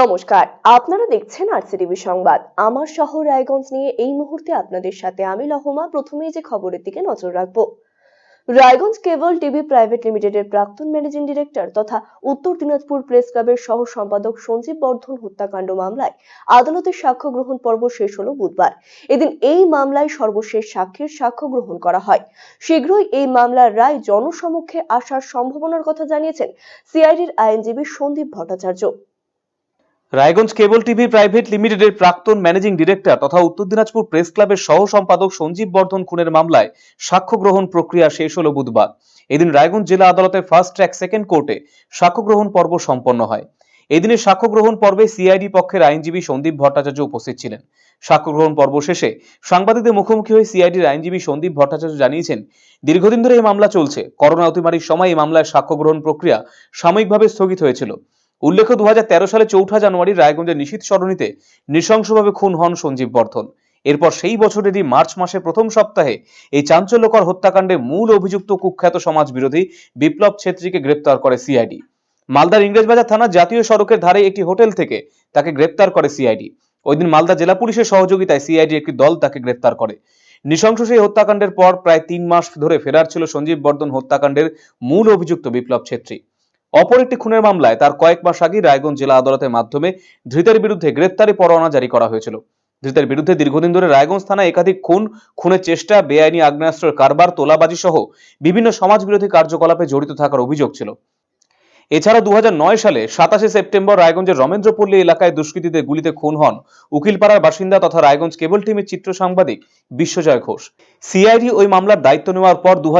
নমস্কার, আপনারা দেখছেন আরসিটিভি সংবাদ। আমার শহর রায়গঞ্জ নিয়ে এই মুহূর্তে আপনাদের সাথে আমি লহমা। প্রথমেই যে খবরের দিকে নজর রাখব। রায়গঞ্জ কেবল টিভি প্রাইভেট লিমিটেডের প্রাক্তন ম্যানেজিং ডিরেক্টর তথা উত্তর দিনাজপুর প্রেস ক্লাবের সহ সম্পাদক সঞ্জীব বর্ধন হত্যাকাণ্ড মামলায় আদালতের সাক্ষ্য গ্রহণ পর্ব শেষ হলো বুধবার। এদিন এই মামলায় সর্বশেষ সাক্ষীর সাক্ষ্য গ্রহণ করা হয়। শীঘ্রই এই মামলার রায় জনসমক্ষে আসার সম্ভাবনার কথা জানিয়েছেন সিআইডির আইনজীবী Sandip Bhattacharya. Raiganj cable TV private লিমিটেডের প্রাক্তন ম্যানেজিং ডিরেক্টর তথা উত্তর দিনাজপুর প্রেস ক্লাবের সহ সম্পাদক সঞ্জীব বর্ধন খুনের মামলায় সাক্ষ্য গ্রহণ প্রক্রিয়া শেষ হল বুধবার। এদিন রায়গঞ্জ জেলা আদালতের ফার্স্ট ট্র্যাক সেকেন্ড কোর্টে সাক্ষ্য গ্রহণ পর্ব সম্পন্ন হয়। এদিনের সাক্ষ্য গ্রহণ পর্বে সিআইডি পক্ষের আইনজীবী সন্দীপ ভট্টাচার্য উপস্থিত ছিলেন। সাক্ষ্য গ্রহণ পর্ব শেষে সাংবাদিকদের মুখোমুখি হয়ে সিআইডির আইনজীবী সন্দীপ ভট্টাচার্য জানিয়েছেন, দীর্ঘদিন ধরে এই মামলা চলছে। করোনা অতিমারির সময় এই মামলায় সাক্ষ্য গ্রহণ প্রক্রিয়া সাময়িকভাবে স্থগিত হয়েছিল। উল্লেখ্য দু হাজার তেরো সালে চৌঠা জানুয়ারি রায়গঞ্জের নিশীত সরণিতে নৃশংসভাবে খুন হন সঞ্জীব বর্ধন। এরপর সেই বছরেরই মার্চ মাসে প্রথম সপ্তাহে এই চাঞ্চল্যকর হত্যাকাণ্ডে মূল অভিযুক্ত কুখ্যাত সমাজ বিরোধী বিপ্লব ছেত্রীকে গ্রেপ্তার করে সিআইডি। মালদার ইংরেজবাজার থানা জাতীয় সড়কের ধারে একটি হোটেল থেকে তাকে গ্রেপ্তার করে সিআইডি। ওই দিন মালদা জেলা পুলিশের সহযোগিতায় সিআইডি একটি দল তাকে গ্রেপ্তার করে। নৃশংস সেই হত্যাকাণ্ডের পর প্রায় তিন মাস ধরে ফেরার ছিল সঞ্জীব বর্ধন হত্যাকাণ্ডের মূল অভিযুক্ত বিপ্লব ছেত্রী। অপর একটি খুনের মামলায় তার কয়েক মাস আগে রায়গঞ্জ জেলা আদালতের মাধ্যমে ধৃতের বিরুদ্ধে গ্রেপ্তারি পরোয়ানা জারি করা হয়েছিল। ধৃতের বিরুদ্ধে দীর্ঘদিন ধরে রায়গঞ্জ থানায় একাধিক খুন, খুনের চেষ্টা, বেআইনি আগ্নেয়াস্ত্রের কারবার, তোলাবাজি সহ বিভিন্ন সমাজবিরোধী কার্যকলাপে জড়িত থাকার অভিযোগ ছিল। এছাড়া দু হাজার নয় সালে সাতাশে সেপ্টেম্বর রায়গঞ্জের রমেন্দ্রপল্লী এলাকায় দুষ্কৃতীদের গুলিতে খুন হন উকিলপাড়ার বাসিন্দা তথা রায়গঞ্জ কেবল টিমের চিত্র সাংবাদিক বিশ্বজয় ঘোষ। সিআইডি ওই মামলার দায়িত্ব নেওয়ার পর দু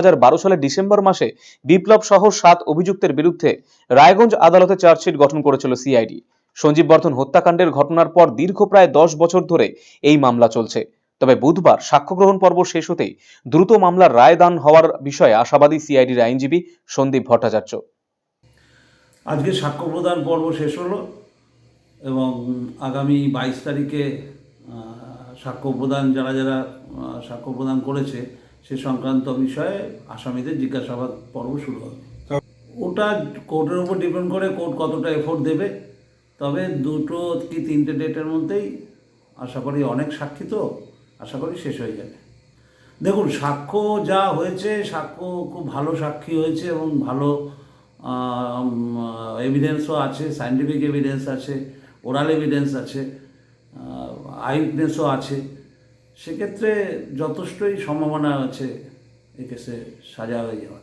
সালের ডিসেম্বর মাসে বিপ্লব সহ সাত অভিযুক্তের বিরুদ্ধে রায়গঞ্জ আদালতে চার্জশিট গঠন করেছিল সিআইডি। সঞ্জীব বর্ধন হত্যাকাণ্ডের ঘটনার পর দীর্ঘ প্রায় দশ বছর ধরে এই মামলা চলছে। তবে বুধবার সাক্ষ্য গ্রহণ পর্ব শেষ হতেই দ্রুত মামলার রায় দান হওয়ার বিষয়ে আশাবাদী সিআইডির আইনজীবী সন্দীপ ভট্টাচার্য। আজকে সাক্ষ্য প্রদান পর্ব শেষ হলো এবং আগামী বাইশ তারিখে সাক্ষ্য প্রদান যারা যারা সাক্ষ্য প্রদান করেছে সে সংক্রান্ত বিষয়ে আসামিদের জিজ্ঞাসাবাদ পর্ব শুরু হবে। ওটা কোর্টের উপর ডিপেন্ড করে কোর্ট কতটা এফোর্ট দেবে, তবে দুটো কি তিনটে ডেটের মধ্যেই আশা করি অনেক সাক্ষী তো, আশা করি শেষ হয়ে যাবে। দেখুন, সাক্ষ্য যা হয়েছে, সাক্ষ্য খুব ভালো সাক্ষী হয়েছে এবং ভালো এভিডেন্সও আছে সায়েন্টিফিক এভিডেন্স আছে ওরাল এভিডেন্স আছে আইউটনেসও আছে। সেক্ষেত্রে যথেষ্টই সম্ভাবনা আছে এই কেসে সাজা হয়ে যাওয়ার।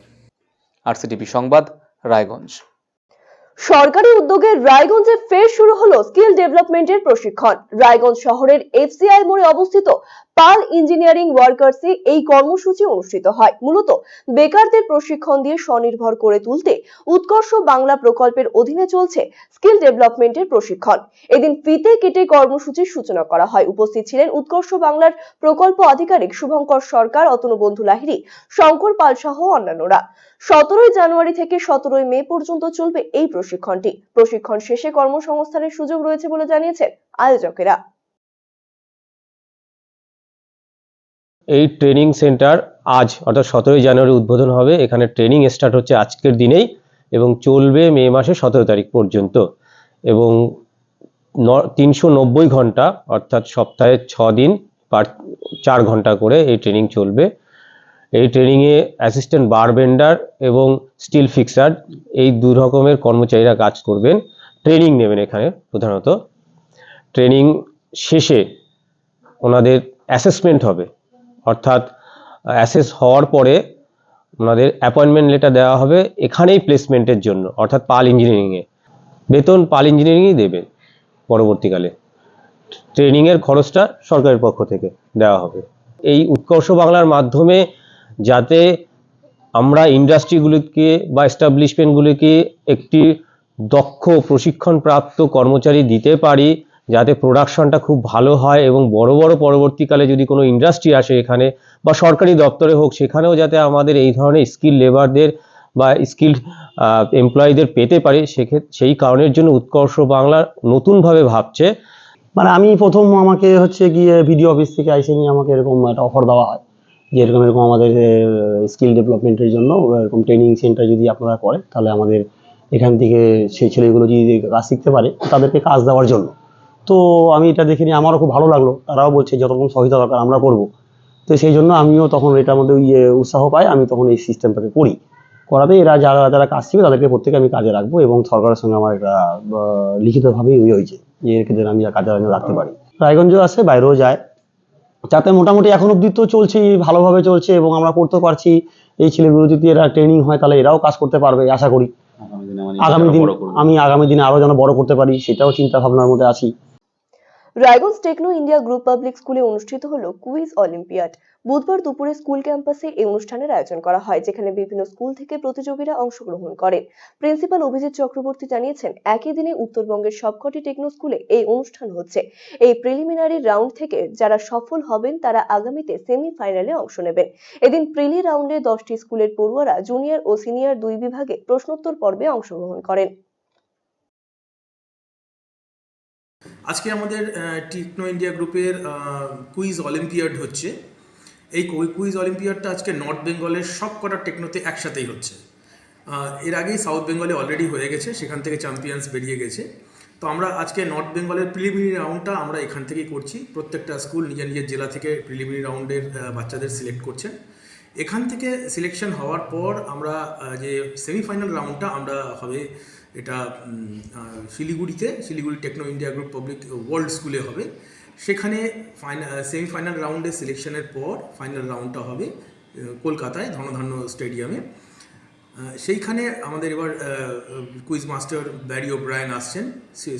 আরসিটিভি সংবাদ রায়গঞ্জ। সরকারি উদ্যোগে রায়গঞ্জে ফের শুরু হলো স্কিল ডেভেলপমেন্টের প্রশিক্ষণ। রায়গঞ্জ শহরের এফসিআই মোড়ে অবস্থিত পাল ইঞ্জিনিয়ারিং ওয়ার্কার্সে এই কর্মসূচি অনুষ্ঠিত হয়। মূলত বেকারদের প্রশিক্ষণ দিয়ে স্বনির্ভর করে তুলতে উৎকর্ষ বাংলা প্রকল্পের অধীনে চলছে স্কিল ডেভেলপমেন্টের প্রশিক্ষণ। এদিন ফিতে কেটে কর্মসূচির সূচনা করা হয়। উপস্থিত ছিলেন উৎকর্ষ বাংলার প্রকল্প আধিকারিক শুভঙ্কর সরকার, অতনু বন্ধু লাহিড়ী, শঙ্কর পাল সহ অন্যান্যরা। সতেরোই জানুয়ারি থেকে সতেরোই মে পর্যন্ত চলবে এই প্রশিক্ষণটি। প্রশিক্ষণ শেষে কর্মসংস্থানের সুযোগ রয়েছে বলে জানিয়েছেন আয়োজকেরা। এই ট্রেনিং সেন্টার আজ, অর্থাৎ সতেরোই জানুয়ারি উদ্বোধন হবে। এখানে ট্রেনিং স্টার্ট হচ্ছে আজকের দিনেই এবং চলবে মে মাসে সতেরো তারিখ পর্যন্ত। এবং তিনশো নব্বই ঘণ্টা, অর্থাৎ সপ্তাহে ছ দিন পার চার ঘণ্টা করে এই ট্রেনিং চলবে। এই ট্রেনিংয়ে অ্যাসিস্ট্যান্ট বারবেন্ডার এবং স্টিল ফিক্সার এই দু রকমের কর্মচারীরা কাজ করবেন। ট্রেনিং নেবেন এখানে প্রধানত। ট্রেনিং শেষে ওনাদের অ্যাসেসমেন্ট হবে। অর্থাৎ অ্যাসেস হওয়ার পরে ওনাদের অ্যাপয়েন্টমেন্ট লেটার দেওয়া হবে এখানেই প্লেসমেন্টের জন্য, অর্থাৎ পাল ইঞ্জিনিয়ারিংয়ে বেতন পাল ইঞ্জিনিয়ারিংই দেবে পরবর্তীকালে। ট্রেনিংয়ের খরচটা সরকারের পক্ষ থেকে দেওয়া হবে। এই উৎকর্ষ বাংলার মাধ্যমে যাতে আমরা ইন্ডাস্ট্রিগুলিকে বা এস্টাবলিশমেন্টগুলিকে একটি দক্ষ প্রশিক্ষণপ্রাপ্ত কর্মচারী দিতে পারি যাতে প্রোডাকশনটা খুব ভালো হয় এবং বড় বড় পরবর্তীকালে যদি কোনো ইন্ডাস্ট্রি আসে এখানে বা সরকারি দপ্তরে হোক, সেখানেও যাতে আমাদের এই ধরনের স্কিল লেবারদের বা স্কিল এমপ্লয়ীদের পেতে পারে সেক্ষেত্রে সেই কারণের জন্য উৎকর্ষ বাংলা নতুনভাবে ভাবছে। মানে আমি প্রথম আমাকে হচ্ছে গিয়ে ভিডিও অফিস থেকে আইসে নিয়ে আমাকে এরকম একটা অফার দেওয়া হয়, যে এরকম এরকম আমাদের স্কিল ডেভেলপমেন্টের জন্য এরকম ট্রেনিং সেন্টার যদি আপনারা করেন তাহলে আমাদের এখান থেকে সেই ছেলেগুলো যদি কাজ শিখতে পারে, তাদেরকে কাজ দেওয়ার জন্য। তো আমি এটা দেখে নিয়ে আমারও খুব ভালো লাগল। তারাও বলছে যত রকম সহায়তা দরকার আমরা করব। তো সেই জন্য আমিও তখন এটার মধ্যে ইয়ে উৎসাহ পাই আমি তখন এই সিস্টেমটাকে করি। করাতে এরা যারা যারা কাজ শিখবে তাদেরকে প্রত্যেকে আমি কাজে রাখব এবং সরকারের সঙ্গে আমার একটা লিখিতভাবেই ইয়ে হয়েছে যে এক্ষেত্রে আমি কাজে রাখতে পারি। রায়গঞ্জ আছে বাইরেও যায়। যাতে মোটামুটি এখন অব্দি তো চলছে ভালোভাবে চলছে এবং আমরা করতে পারছি। এই ছেলেগুলো যদি এরা ট্রেনিং হয় তাহলে এরাও কাজ করতে পারবে আশা করি। আগামী দিন আমি আগামী দিনে আরও যেন বড় করতে পারি সেটাও চিন্তা ভাবনার মধ্যে আছি। Raiganj Techno India group public স্কুলে অনুষ্ঠিত হলো কুইজ অলিম্পিয়াড। বুধবার দুপুরে স্কুল ক্যাম্পাসে এই অনুষ্ঠানের আয়োজন করা হয়, যেখানে বিভিন্ন স্কুল থেকে প্রতিযোগীরা অংশগ্রহণ করেন প্রিন্সিপাল অভিজিৎ চক্রবর্তী জানিয়েছেন, একই দিনে উত্তরবঙ্গের সবকটি টেকনো স্কুলে এই অনুষ্ঠান হচ্ছে। এই প্রিলিমিনারি রাউন্ড থেকে যারা সফল হবেন, তারা আগামীতে সেমিফাইনালে অংশ নেবেন। এদিন প্রিলি রাউন্ডে দশটি স্কুলের পড়ুয়ারা জুনিয়র ও সিনিয়র দুই বিভাগে প্রশ্নোত্তর পর্বে অংশগ্রহণ করেন। আজকে আমাদের টেকনো ইন্ডিয়া গ্রুপের কুইজ অলিম্পিয়াড হচ্ছে। এই কুইজ অলিম্পিয়াডটা আজকে নর্থ বেঙ্গলের সব কটা টেকনোতে একসাথেই হচ্ছে। এর আগেই সাউথ বেঙ্গলে অলরেডি হয়ে গেছে, সেখান থেকে চ্যাম্পিয়ন্স বেরিয়ে গেছে। তো আমরা আজকে নর্থ বেঙ্গলের প্রিলিমিনারি রাউন্ডটা আমরা এখান থেকেই করছি। প্রত্যেকটা স্কুল নিজের নিজের জেলা থেকে প্রিলিমিনারি রাউন্ডের বাচ্চাদের সিলেক্ট করছেন এখান থেকে সিলেকশন হওয়ার পর আমরা যে সেমিফাইনাল রাউন্ডটা আমরা হবে এটা শিলিগুড়িতে, Siliguri Techno India group public world স্কুলে হবে। সেখানে ফাইনাল সেমিফাইনাল রাউন্ডে সিলেকশনের পর ফাইনাল রাউন্ডটা হবে কলকাতায়, ধনধান্য স্টেডিয়ামে। সেইখানে আমাদের এবার কুইজ মাস্টার ব্যারি ওব্রায়ন আসছেন।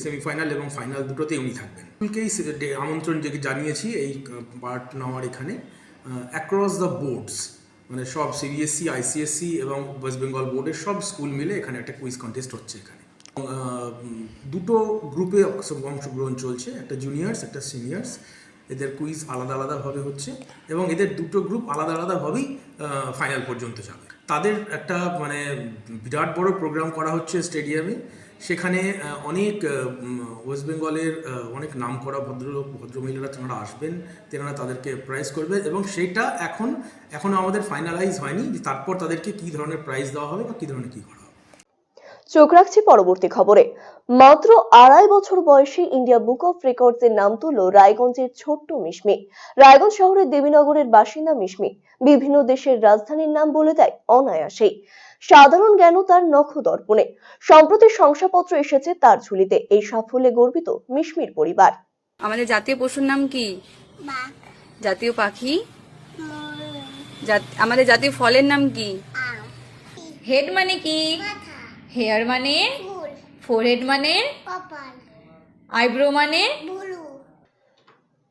সেমিফাইনাল এবং ফাইনাল দুটোতেই উনি থাকবেন। স্কুলকেই আমন্ত্রণ জানিয়েছি এই পার্ট নেওয়ার এখানে। অ্যাক্রস দ্য বোর্ডস মানে সব সিবিএসসি আইসিএসসি এবং ওয়েস্ট বেঙ্গল বোর্ডের সব স্কুল মিলে এখানে একটা কুইজ কন্টেস্ট হচ্ছে এখানে। দুটো গ্রুপে অংশগ্রহণ চলছে, একটা জুনিয়র্স একটা সিনিয়র্স এদের কুইজ আলাদা আলাদাভাবে হচ্ছে এবং এদের দুটো গ্রুপ আলাদা আলাদাভাবেই ফাইনাল পর্যন্ত যাবে। তাদের একটা মানে বিরাট বড় প্রোগ্রাম করা হচ্ছে স্টেডিয়ামে সেখানে অনেক ওয়েস্ট বেঙ্গলের অনেক নাম করা ভদ্রলোক ভদ্রমহিলারা তেনারা আসবেন, তেনারা তাদেরকে প্রাইজ করবে এবং সেটা এখন এখনও আমাদের ফাইনালাইজ হয়নি যে তারপর তাদেরকে কী ধরনের প্রাইজ দেওয়া হবে বা কী ধরনের কী করা হবে। চোখ রাখছি পরবর্তী খবরে। মাত্র আড়াই বছর বয়সে ইন্ডিয়া বুক অফ রেকর্ডস এর নাম তুলল রায়গঞ্জের ছোট্ট মিশমি। রায়গঞ্জ শহরের দেবীনগরের বাসিন্দা মিশমি। বিভিন্ন দেশের রাজধানীর নাম বলে দেয় অনায়াসেই। সাধারণ জ্ঞান তার নখ দর্পণে। সম্প্রতি শংসাপত্র এসেছে তার ঝুলিতে। এই সাফল্যে গর্বিত মিশমির পরিবার। আমাদের জাতীয় পশুর নাম কি? জাতীয় পাখি? আমাদের জাতীয় ফলের নাম কি? হেড মানে কি? হেয়ার মানে? ফোরহেড মানে? আইব্রো মানে?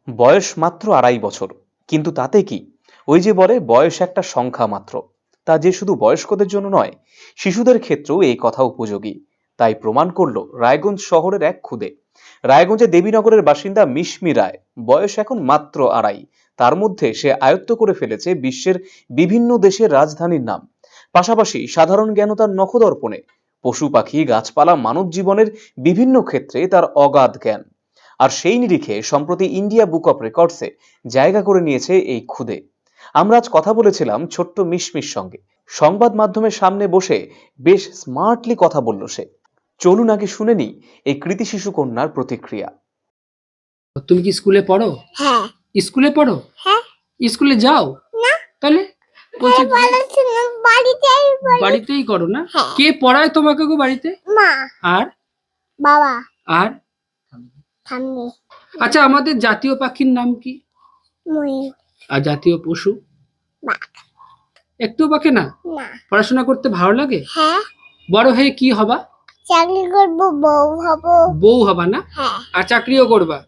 বয়স মাত্র আড়াই বছর। কিন্তু তাতে কি? ওই যে বলে বয়স একটা সংখ্যা মাত্র, তা যে শুধু বয়স্কদের জন্য নয়, শিশুদের ক্ষেত্রেও এই কথা উপযোগী। তাই প্রমাণ করল রায়গঞ্জ শহরের এক খুদে। রায়গঞ্জে দেবীনগরের বাসিন্দা মিশমি রায়, বয়স এখন মাত্র আড়াই। তার মধ্যে সে আয়ত্ত করে ফেলেছে বিশ্বের বিভিন্ন দেশের রাজধানীর নাম। পাশাপাশি সাধারণ জ্ঞান তার নখদর্পণে পশু, পাখি, গাছপালা, মানব জীবনের বিভিন্ন ক্ষেত্রে তার অগাধ জ্ঞান। আর সেই নিরিখে সম্প্রতি ইন্ডিয়া বুক অফ রেকর্ডসে জায়গা করে নিয়েছে এই খুদে। আমরা আজ কথা বলেছিলাম ছোট্ট মিশমির সঙ্গে। সংবাদ মাধ্যমের সামনে বসে বেশ স্মার্টলি কথা বলল সে। চলুন আগে শুনে নি এই কৃতি শিশু কন্যার প্রতিক্রিয়া। তুমি কি স্কুলে পড়ো? হ্যাঁ। স্কুলে পড়ো? হ্যাঁ। স্কুলে যাও। না। তাহলে? বলছি বাড়িতেই বাড়িতেই করো না? হ্যাঁ। কে পড়ায় তোমাকে গো বাড়িতে? মা। আর? বাবা। আর? আচ্ছা আমাদের জাতীয় পাখির নাম কি? ময়ূর আর জাতীয় পশু? একটু পাখে না? না। পড়াশোনা করতে ভালো লাগে? হ্যাঁ। বড় হয়ে কি হবা? চাকরি করব বউ হব। বউ হবা না? হ্যাঁ। আর চাকরিও করবা?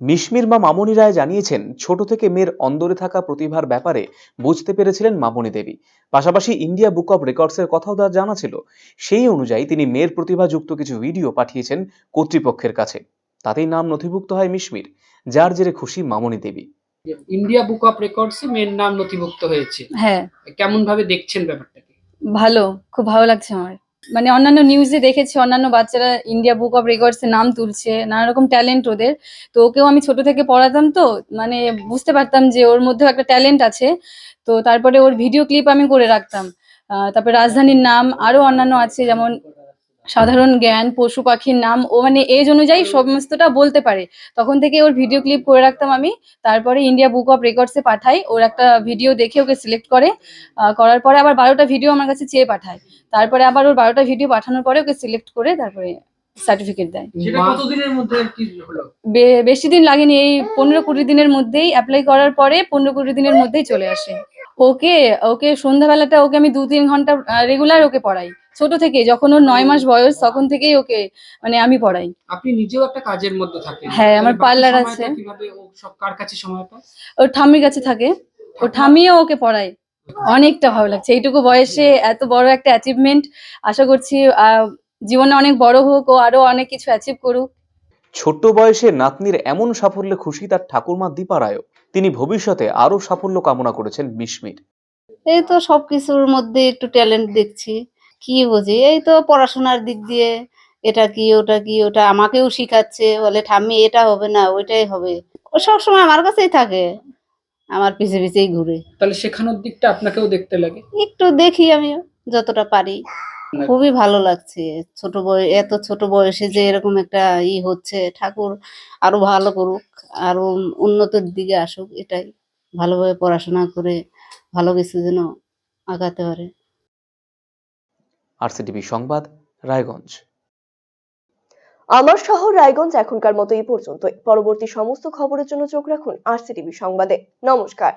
মিশমির মা মামনি রায় জানিয়েছেন ছোট থেকে মেয়ের অন্দরে থাকা প্রতিভার ব্যাপারে বুঝতে পেরেছিলেন মামনি দেবী। পাশাপাশি ইন্ডিয়া বুক অফ রেকর্ডসের কথাও তার জানা ছিল। সেই অনুযায়ী তিনি মেয়ের প্রতিভাযুক্ত কিছু ভিডিও পাঠিয়েছেন কর্তৃপক্ষের কাছে। তাতেই নাম নথিভুক্ত হয় মিশমির যার জেরে খুশি Mamoni Devi. India book of রেকর্ডসে মেয়ের নাম নথিভুক্ত হয়েছে। হ্যাঁ। কেমন ভাবে দেখছেন ব্যাপারটাকে? ভালো খুব ভালো লাগছে আমার। মানে অন্যান্য নিউজে দেখেছি অন্যান্য বাচ্চারা ইন্ডিয়া বুক অফ রেকর্ডস এ নাম তুলছে নানা রকম ট্যালেন্ট ওদের। তো ওকেও আমি ছোট থেকে পড়াতাম তো মানে বুঝতে পারতাম যে ওর মধ্যেও একটা ট্যালেন্ট আছে। তো তারপরে ওর ভিডিও ক্লিপ আমি করে রাখতাম। আহ, তারপরে রাজধানীর নাম আরও অন্যান্য আছে যেমন সাধারণ জ্ঞান পশু পাখির নাম ও মানে এজ অনুযায়ী সমস্তটা বলতে পারে। তখন থেকে ওর ভিডিও ক্লিপ করে রাখতাম আমি। তারপরে ইন্ডিয়া বুক অফ রেকর্ডসে পাঠাই। ওর একটা ভিডিও দেখে ওকে সিলেক্ট করে। করার পরে আবার বারোটা ভিডিও আমার কাছে চেয়ে পাঠায়। তারপরে আবার ওর বারোটা ভিডিও পাঠানোর পরে ওকে সিলেক্ট করে তারপরে সার্টিফিকেট দেয়। বেশি দিন লাগেনি। এই পনেরো কুড়ি দিনের মধ্যেই অ্যাপ্লাই করার পরে পনেরো কুড়ি দিনের মধ্যেই চলে আসে। ওকে ওকে সন্ধ্যাবেলাটা ওকে আমি দু তিন ঘণ্টা রেগুলার ওকে পড়াই। ছোট থেকে যখন ওর নয় মাস বয়স তখন থেকেই ওকে মানে আমি পড়াই। আপনি নিজেও একটা কাজের মধ্যে থাকেন। হ্যাঁ, আমার সময়টা আছে। কীভাবে ও সব কার কাছে সময় পায়? ওর ঠাম্মির কাছে থাকে। ওর ঠাম্মিও ওকে পড়ায়। অনেকটা ভালো লাগছে। এইটুকু বয়সে এত বড় একটা অ্যাচিভমেন্ট আশা করছি আহ, জীবনে অনেক বড় হোক ও আরও অনেক কিছু অ্যাচিভ করুক। ছোট্ট বয়সে নাতনির এমন সাফল্যে খুশি তার ঠাকুরমা দীপারায়ও তিনি ভবিষ্যতে আরও সাফল্য কামনা করেছেন মিশমির। এই তো সবকিছুর মধ্যে একটু ট্যালেন্ট দেখছি। কি বুঝি? এই তো পড়াশোনার দিক দিয়ে এটা কি ওটা কি ওটা আমাকেও শিখাচ্ছে বলে ঠাম্মি এটা হবে না ওইটাই হবে। ও সবসময় আমার কাছেই থাকে আমার পিছে পিছেই ঘুরে। তাহলে শেখানোর দিকটা আপনাকেও দেখতে লাগে? একটু দেখি আমিও যতটা পারি। খুবই ভালো লাগছে ছোট বয়স এত ছোট বয়সে যে এরকম একটা ই হচ্ছে ঠাকুর আরও ভালো করুক আরও উন্নতির দিকে আসুক এটাই। ভালোভাবে পড়াশোনা করে ভালো কিছু যেন আগাতে পারে। আরসিটিভি সংবাদ, রায়গঞ্জ। আমার শহর রায়গঞ্জ এখনকার মতো এই পর্যন্ত পরবর্তী সমস্ত খবরের জন্য চোখ রাখুন আরসিটিভি সংবাদে। নমস্কার।